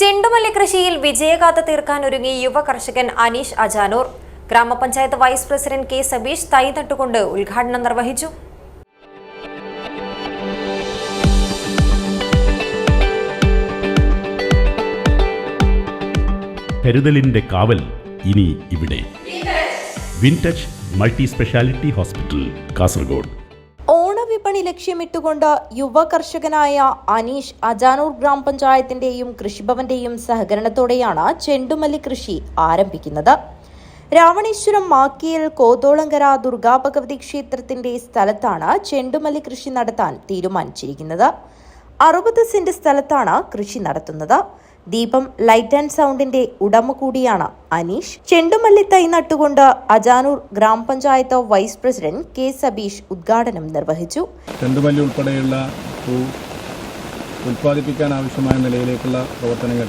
ചെണ്ടുമല്ലി കൃഷിയിൽ വിജയഗാഥ തീർക്കാൻ ഒരുങ്ങി യുവ കർഷകൻ അനീഷ് അജാനൂർ. ഗ്രാമപഞ്ചായത്ത് വൈസ് പ്രസിഡന്റ് കെ സബീഷ് തൈ നട്ടുകൊണ്ട് ഉദ്ഘാടനം നിർവഹിച്ചു. കരുതലിന്റെ കാവൽ ഇനി ഇവിടെ. Wintouch multi speciality hospital Kasaragod. ഓണവിപണി ലക്ഷ്യമിട്ടുകൊണ്ട് യുവ കർഷകനായ അനീഷ് അജാനൂർ ഗ്രാമപഞ്ചായത്തിന്റെയും കൃഷിഭവന്റെയും സഹകരണത്തോടെയാണ് ചെണ്ടുമല്ലി കൃഷി ആരംഭിക്കുന്നത്. രാവണേശ്വരം മാക്കിയൽ കോതോളങ്കര ദുർഗാഭഗവതി ക്ഷേത്രത്തിന്റെ സ്ഥലത്താണ് ചെണ്ടുമല്ലി കൃഷി നടത്താൻ തീരുമാനിച്ചിരിക്കുന്നത്. അറുപത് സെന്റ് സ്ഥലത്താണ് കൃഷി നടത്തുന്നത്. ദീപം ലൈറ്റ് ആൻഡ് സൗണ്ടിന്റെ ഉടമ കൂടിയാണ് അനീഷ്. ചെണ്ടുമല്ലി തൈ നട്ടുകൊണ്ട് അജാനൂർ ഗ്രാമപഞ്ചായത്ത് വൈസ് പ്രസിഡന്റ് കെ സബീഷ് ഉദ്ഘാടനം നിർവഹിച്ചു. ചെണ്ടുമല്ലി ഉൾപ്പെടെയുള്ള പൂ ഉൽപ്പാദിപ്പിക്കാൻ ആവശ്യമായ നിലയിലേക്കുള്ള പ്രവർത്തനങ്ങൾ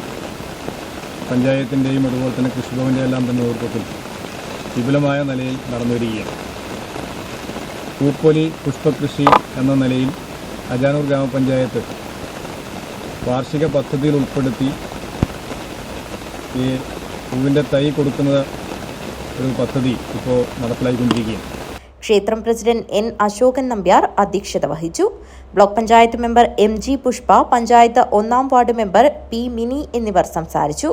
പഞ്ചായത്തിന്റെയും അതുപോലെ തന്നെ കൃഷിഭവന്റെ എല്ലാം തന്നെ നേതൃത്വത്തിൽ വിപുലമായ നിലയിൽ നടന്നുവരികയാണ്. പൂപ്പൊലി പുഷ്പകൃഷി എന്ന നിലയിൽ അജാനൂർ ഗ്രാമപഞ്ചായത്ത് വാർഷിക പദ്ധതിയിൽ ഉൾപ്പെടുത്തി ഈ പൂവിന്റെ തൈ കൊടുക്കുന്ന ഒരു പദ്ധതി ഇപ്പോൾ നടപ്പിലായിക്കൊണ്ടിരിക്കുകയാണ്. ക്ഷേത്രം പ്രസിഡന്റ് എൻ അശോകൻ നമ്പ്യാർ അധ്യക്ഷത വഹിച്ചു. Block panchayat member M G Pushpa panchayat ഒന്നാം വാർഡ് മെമ്പർ പി മിനി എന്നിവർ സംസാരിച്ചു.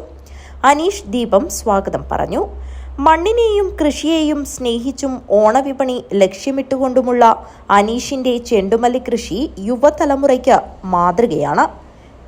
അനീഷ് ദീപം സ്വാഗതം പറഞ്ഞു. മണ്ണിനെയും കൃഷിയെയും സ്നേഹിച്ചും ഓണവിപണി ലക്ഷ്യമിട്ടുകൊണ്ടുമുള്ള അനീഷിന്റെ ചെണ്ടുമല്ലി കൃഷി യുവതലമുറയ്ക്ക് മാതൃകയാണ്.